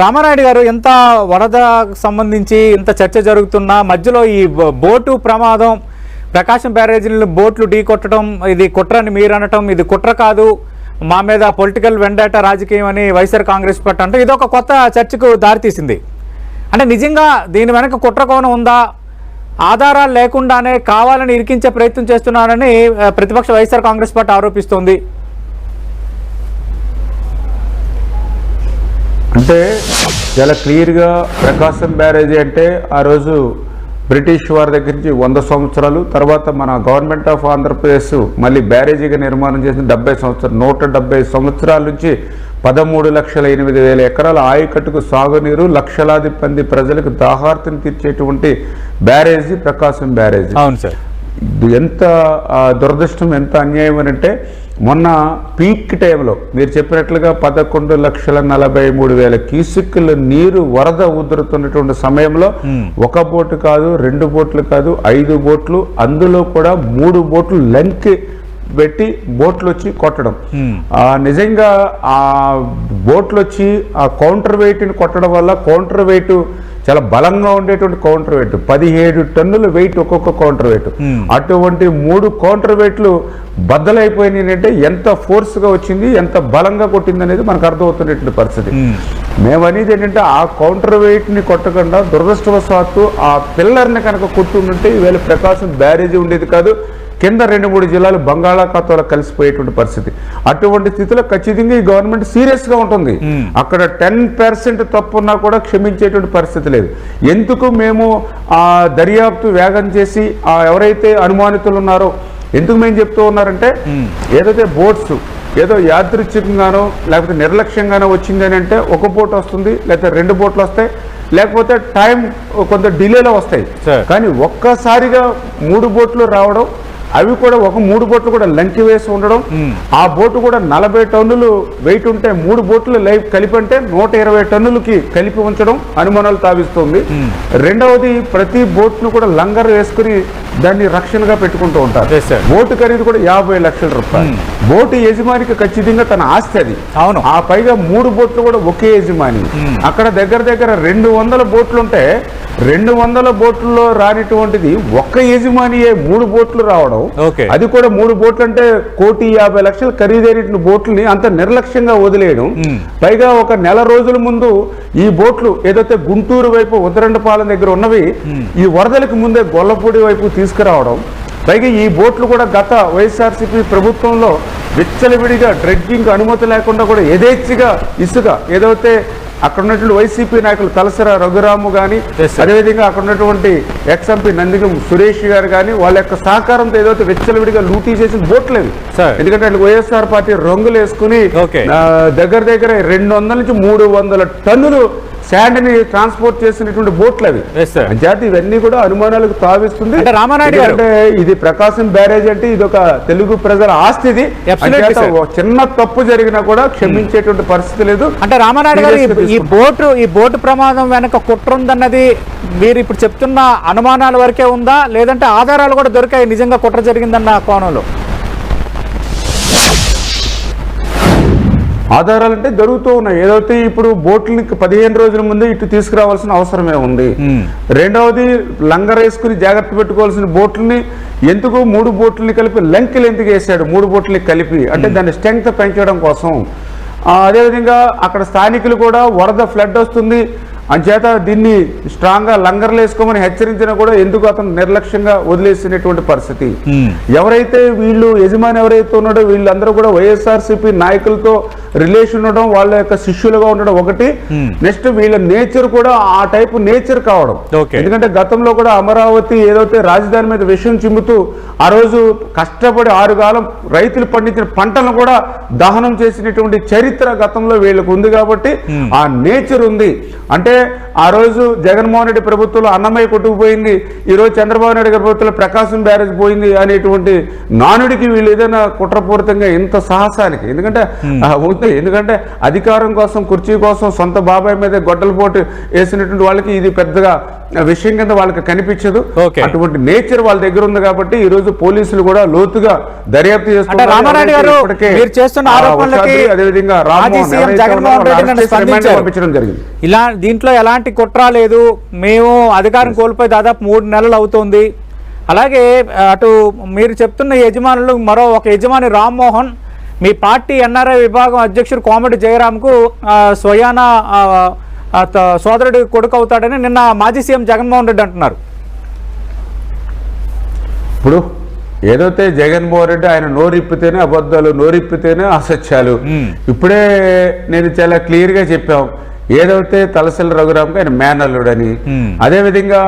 రామానాయుడు గారు ఎంత వరదకు సంబంధించి ఇంత చర్చ జరుగుతున్నా మధ్యలో ఈ బోటు ప్రమాదం ప్రకాశం బ్యారేజీలు బోట్లు ఢీ కొట్టడం ఇది కుట్రని మీరు అనటం ఇది కుట్ర కాదు. మా మీద పొలిటికల్ వెండాట రాజకీయం అని వైఎస్ఆర్ కాంగ్రెస్ పార్టీ అంటే ఇది ఒక కొత్త చర్చకు దారితీసింది. అంటే నిజంగా దీని వెనక కుట్ర కోణం ఉందా? ఆధారాలు లేకుండానే కావాలని ఇరికించే ప్రయత్నం చేస్తున్నారని ప్రతిపక్ష వైఎస్ఆర్ కాంగ్రెస్ పార్టీ ఆరోపిస్తోంది. అంటే చాలా క్లియర్గా ప్రకాశం బ్యారేజీ అంటే ఆ రోజు బ్రిటిష్ వారి దగ్గర నుంచి వంద సంవత్సరాలు తర్వాత మన గవర్నమెంట్ ఆఫ్ ఆంధ్రప్రదేశ్ మళ్ళీ బ్యారేజీగా నిర్మాణం చేసిన డెబ్బై సంవత్సరాలు నూట సంవత్సరాల నుంచి పదమూడు లక్షల ఎనిమిది వేల ఎకరాల ఆయకట్టుకు సాగునీరు లక్షలాది మంది ప్రజలకు దాహార్తిని తీర్చేటువంటి బ్యారేజీ ప్రకాశం బ్యారేజీ. అవును సార్. ఎంత దురదృష్టం ఎంత అన్యాయం అని అంటే మొన్న పీక్ టైంలో మీరు చెప్పినట్లుగా పదకొండు లక్షల నలభై మూడు వేల క్యూసిక్కుల నీరు వరద ఉదురుతున్నటువంటి సమయంలో ఒక బోటు కాదు రెండు బోట్లు కాదు ఐదు బోట్లు అందులో కూడా మూడు బోట్లు లంకి పెట్టి బోట్లు వచ్చి కొట్టడం ఆ, నిజంగా ఆ బోట్లు వచ్చి ఆ కౌంటర్ వెయిట్ని కొట్టడం వల్ల కౌంటర్ వెయిట్ చాలా బలంగా ఉండేటువంటి కౌంటర్ వెయిట్ పదిహేడు టన్నుల వెయిట్ ఒక్కొక్క కౌంటర్ వెయిట్ అటువంటి మూడు కౌంటర్ వెయిట్లు బద్దలైపోయినాయి అంటే ఎంత ఫోర్స్గా వచ్చింది ఎంత బలంగా కొట్టింది అనేది మనకు అర్థమవుతున్నటువంటి పరిస్థితి. మేము అనేది ఏంటంటే ఆ కౌంటర్ వెయిట్ని కొట్టకుండా దురదృష్టవశాత్తు ఆ పిల్లర్ని కనుక కొట్టుంటే ఈవేళ ప్రకాశం బ్యారేజీ ఉండేది కాదు. కింద రెండు మూడు జిల్లాలు బంగాళాఖాతంలో కలిసిపోయేటువంటి పరిస్థితి. అటువంటి స్థితిలో ఖచ్చితంగా ఈ గవర్నమెంట్ సీరియస్గా ఉంటుంది. అక్కడ టెన్ పర్సెంట్ తప్పున్నా కూడా క్షమించేటువంటి పరిస్థితి లేదు. ఎందుకు మేము ఆ దర్యాప్తు వేగం చేసి ఆ ఎవరైతే అనుమానితులు ఉన్నారో ఎందుకు మేము చెప్తూ ఉన్నారంటే ఏదైతే బోట్స్ ఏదో యాదృచ్ఛికంగానో లేకపోతే నిర్లక్ష్యంగానో వచ్చింది అని అంటే ఒక బోట్ వస్తుంది లేకపోతే రెండు బోట్లు వస్తాయి లేకపోతే టైం కొంత డిలేలో వస్తాయి. కానీ ఒక్కసారిగా మూడు బోట్లు రావడం అవి కూడా ఒక మూడు బోట్లు కూడా లంకి వేసి ఉండడం. ఆ బోటు కూడా నలభై టన్నులు వెయిట్ ఉంటే మూడు బోట్లు లైఫ్ కలిపి అంటే నూట ఇరవై టన్నులకి కలిపి ఉంచడం అనుమానాలు తావిస్తుంది. రెండవది ప్రతి బోట్ను కూడా లంగర్ వేసుకుని దాన్ని రక్షణగా పెట్టుకుంటూ ఉంటారు. బోటు ఖరీదు కూడా యాభై లక్షల రూపాయలు. బోటు యజమానికి ఖచ్చితంగా తన ఆస్తి అది. అవును. ఆ పైగా మూడు బోట్లు కూడా ఒకే యజమాని. అక్కడ దగ్గర దగ్గర రెండు వందల బోట్లు ఉంటే రెండు వందల బోట్లలో రానిటువంటిది ఒక్క యజమానియే మూడు బోట్లు రావడం. అది కూడా మూడు బోట్లు అంటే కోటి యాభై లక్షలు ఖరీదైన బోట్లని అంత నిర్లక్ష్యంగా వదిలేయడం. పైగా ఒక నెల రోజుల ముందు ఈ బోట్లు ఏదైతే గుంటూరు వైపు ఉత్తరండపాలెం దగ్గర ఉన్నవి ఈ వరదలకు ముందే గొల్లపూడి వైపు తీసుకురావడం. పైగా ఈ బోట్లు కూడా గత వైఎస్ఆర్సీపీ ప్రభుత్వంలో విచ్చలవిడిగా డ్రెడ్జింగ్ అనుమతి లేకుండా కూడా యథేచ్ఛగా ఇసుక ఏదైతే అక్కడ ఉన్నటువంటి వైసీపీ నాయకులు తలసర రఘురాము కానీ. అదేవిధంగా అక్కడ ఉన్నటువంటి ఎక్స్ఎంపీ నందిగం సురేష్ గారు కానీ వాళ్ళ యొక్క సహకారంతో ఏదైతే విచ్చలవిడిగా లూటీ చేసిన బోట్లు అవి Sir. ఎందుకంటే వైఎస్ఆర్ పార్టీ రంగులు వేసుకుని దగ్గర దగ్గర రెండు వందల నుంచి మూడు వందల టన్నులు శాండ్ని ట్రాన్స్పోర్ట్ చేసినటువంటి బోట్లు అవి. అంచేత ఇవన్నీ కూడా అనుమానాలకు తావిస్తుంది. అంటే రామానాయుడు ఎందుకంటే ఇది ప్రకాశం బ్యారేజ్ అంటే ఇది ఒక తెలుగు ప్రజల ఆస్తి ఇది చిన్న తప్పు జరిగినా కూడా క్షమించేటువంటి పరిస్థితి లేదు. అంటే రామానాయుడు గారు ఈ బోటు ఈ బోటు ప్రమాదం వెనక కుట్ర ఉందన్నది మీరు ఇప్పుడు చెప్తున్న అనుమానాల వరకే ఉందా? లేదంటే ఆధారాలు కూడా దొరికాయి నిజంగా కుట్ర జరిగిందన్న కోణంలో? ఆధారాలంటే జరుగుతూ ఉన్నాయి. ఏదైతే ఇప్పుడు బోట్లని పదిహేను రోజుల ముందే ఇటు తీసుకురావాల్సిన అవసరమే ఉంది. రెండవది లంగర్ వేసుకుని జాగ్రత్త పెట్టుకోవాల్సిన బోట్లని ఎందుకు మూడు బోట్లని కలిపి లంకెలు ఎందుకు వేసాడు మూడు బోట్లని కలిపి. అంటే దాని స్ట్రెంగ్త్ పెంచడం కోసం. అదేవిధంగా అక్కడ స్థానికులు కూడా వరద ఫ్లడ్ వస్తుంది. అంచేత దీన్ని స్ట్రాంగ్గా లంగర్లు వేసుకోమని హెచ్చరించినా కూడా ఎందుకు అతను నిర్లక్ష్యంగా వదిలేసినటువంటి పరిస్థితి? ఎవరైతే వీళ్ళు యజమాని ఎవరైతే ఉన్నాడో వీళ్ళందరూ కూడా వైఎస్ఆర్సీపీ నాయకులతో రిలేషన్ ఉండడం వాళ్ళ యొక్క శిష్యులుగా ఉండడం ఒకటి. నెక్స్ట్ వీళ్ళ నేచర్ కూడా ఆ టైపు నేచర్ కావడం. ఎందుకంటే గతంలో కూడా అమరావతి ఏదైతే రాజధాని మీద విషయం చిమ్ముతూ ఆ రోజు కష్టపడి ఆరు కాలం రైతులు పండించిన పంటలను కూడా దహనం చేసినటువంటి చరిత్ర గతంలో వీళ్ళకు ఉంది కాబట్టి ఆ నేచర్ ఉంది. అంటే ఆ రోజు జగన్మోహన్ రెడ్డి ప్రభుత్వంలో అన్నమయ్య కొట్టుకుపోయింది ఈ రోజు చంద్రబాబు నాయుడు గారి ప్రభుత్వంలో ప్రకాశం బ్యారేజ్ పోయింది అనేటువంటి నానుడికి వీళ్ళు ఏదైనా కుట్రపూరితంగా ఇంత సాహసానికి ఎందుకంటే ఉంది ఎందుకంటే అధికారం కోసం కుర్చీ కోసం సొంత బాబాయ్ మీద గొడ్డల పోటు వేసినటువంటి వాళ్ళకి ఇది పెద్దగా విషయం కింద వాళ్ళకి కనిపించదు. అటువంటి నేచర్ వాళ్ళ దగ్గర ఉంది కాబట్టి ఈ రోజు పోలీసులు కూడా లోతుగా దర్యాప్తు చేస్తున్నారు. జరిగింది. ఇలా దీంట్లో ఎలాంటి కుట్ర లేదు. మేము అధికారం కోల్పోయి దాదాపు మూడు నెలలు అవుతోంది. అలాగే అటు మీరు చెప్తున్న యజమానులు మరో ఒక యజమాని రామ్మోహన్ మీ పార్టీ ఎన్ఆర్ఐ విభాగం అధ్యక్షుడు కోమటి జయరాంకు ఆ, స్వయాన సోదరుడి కొడుకు అవుతాడని నిన్న మాజీ సీఎం జగన్మోహన్ రెడ్డి అంటున్నారు ఇప్పుడు ఏదైతే జగన్మోహన్ రెడ్డి ఆయన నోరిప్పితేనే అబద్ధాలు నోరిప్పితేనే అసత్యాలు. ఇప్పుడే నేను చాలా క్లియర్గా చెప్పాం ఏదైతే తలసల రఘురామ్కి ఆయన మేనల్లుడని. అదేవిధంగా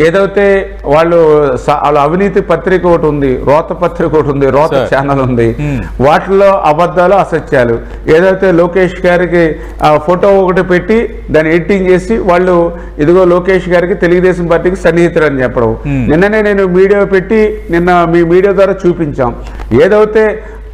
ఏదైతే వాళ్ళు వాళ్ళ అవినీతి పత్రిక ఒకటి ఉంది రోత పత్రిక ఒకటి ఉంది రోత. ఛానల్ ఉంది. వాటిలో అబద్ధాలు అసత్యాలు ఏదైతే లోకేష్ గారికి ఆ ఫోటో ఒకటి పెట్టి దాన్ని ఎడిటింగ్ చేసి వాళ్ళు ఇదిగో లోకేష్ గారికి తెలుగుదేశం పార్టీకి సన్నిహితులు అని చెప్పడం. నిన్ననే నేను వీడియో పెట్టి నిన్న మీ మీడియా ద్వారా చూపించాం ఏదైతే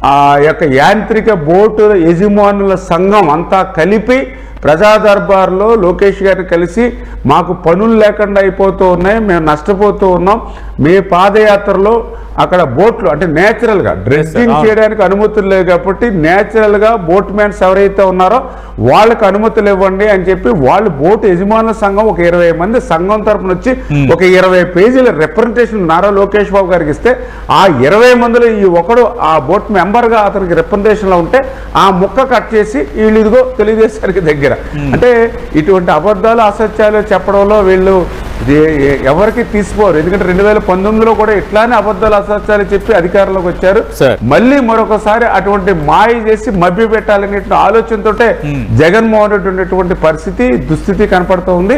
ఆ యొక్క యాంత్రిక బోటు యజమానుల సంఘం అంతా కలిపి ప్రజా దర్బార్లో లోకేష్ గారిని కలిసి మాకు పనులు లేకుండా అయిపోతూ ఉన్నాయి మేము నష్టపోతూ ఉన్నాం. మీ పాదయాత్రలో అక్కడ బోట్లు అంటే నేచురల్గా డ్రెస్సింగ్. చేయడానికి అనుమతులు లేవు కాబట్టి నేచురల్గా బోట్ మ్యాన్స్ ఎవరైతే ఉన్నారో వాళ్ళకి అనుమతులు ఇవ్వండి అని చెప్పి వాళ్ళు బోట్ యజమానుల సంఘం ఒక ఇరవై మంది సంఘం తరపున వచ్చి Hmm. ఒక ఇరవై పేజీల రిప్రజెంటేషన్ నారా లోకేష్ బాబు గారికి ఇస్తే ఆ ఇరవై మందిలో ఈ ఒకడు ఆ బోట్ మెంబర్గా అతనికి రిప్రజెంటేషన్లో ఉంటే ఆ ముక్క కట్ చేసి వీళ్ళు ఇదిగో తెలుగుదేశానికి దగ్గర అంటే ఇటువంటి అబద్ధాలు అసత్యాలు చెప్పడంలో వీళ్ళు ఇది ఎవరికి తీసుకోరు. ఎందుకంటే రెండు వేల పంతొమ్మిదిలో కూడా ఇట్లానే అబద్ధాలు అసత్యాలు చెప్పి అధికారంలోకి వచ్చారు. మళ్ళీ మరొకసారి అటువంటి మాయ చేసి మభ్య పెట్టాలనే ఆలోచనతోటే జగన్మోహన్ రెడ్డి ఉన్నటువంటి పరిస్థితి దుస్థితి కనపడుతూ ఉంది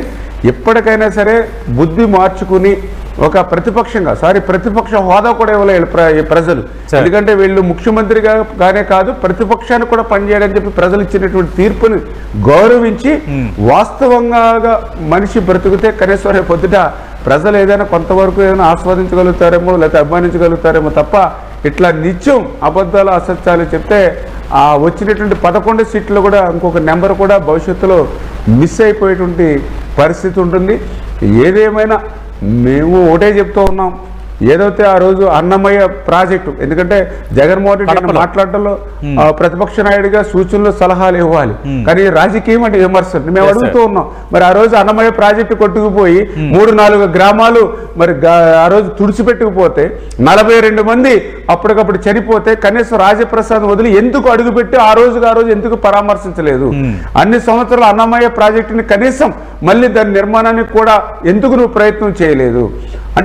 ఎప్పటికైనా సరే బుద్ధి మార్చుకుని ఒక ప్రతిపక్షంగా సారీ ప్రతిపక్ష హోదా కూడా ఇవ్వలేదు ప్రజలు. ఎందుకంటే వీళ్ళు ముఖ్యమంత్రిగా గానే కాదు ప్రతిపక్షానికి కూడా పనిచేయడని చెప్పి ప్రజలు ఇచ్చినటువంటి తీర్పుని గౌరవించి వాస్తవంగా మనిషి బ్రతికితే కనీసం రేపు పొద్దుట ప్రజలు ఏదైనా కొంతవరకు ఏదైనా ఆస్వాదించగలుగుతారేమో లేకపోతే అభిమానించగలుగుతారేమో తప్ప ఇట్లా నిత్యం అబద్ధాలు అసత్యాలు చెప్తే ఆ వచ్చినటువంటి పదకొండు సీట్లు కూడా ఇంకొక నెంబర్ కూడా భవిష్యత్తులో మిస్ అయిపోయేటువంటి పరిస్థితి ఉంటుంది. ఏదేమైనా మేము ఒకటే చెప్తూ ఉన్నాం. ఏదైతే ఆ రోజు అన్నమయ్య ప్రాజెక్టు ఎందుకంటే జగన్మోహన్ రెడ్డి. మాట్లాడటంలో ప్రతిపక్ష నాయుడిగా సూచనలు సలహాలు ఇవ్వాలి. కానీ రాజకీయం అంటే విమర్శలు. మేము అడుగుతూ ఉన్నాం. మరి ఆ రోజు అన్నమయ్య ప్రాజెక్టు కొట్టుకుపోయి మూడు నాలుగు గ్రామాలు మరి ఆ రోజు తుడిచిపెట్టుకుపోతే నలభై రెండు మంది అప్పటికప్పుడు చనిపోతే కనీసం రాజప్రసాద్ వదిలి ఎందుకు అడుగుపెట్టి ఆ రోజుకి ఆ రోజు ఎందుకు పరామర్శించలేదు? అన్ని సంవత్సరాలు అన్నమయ్య ప్రాజెక్టుని కనీసం మళ్ళీ దాని నిర్మాణానికి కూడా ఎందుకు నువ్వు ప్రయత్నం చేయలేదు? అంటే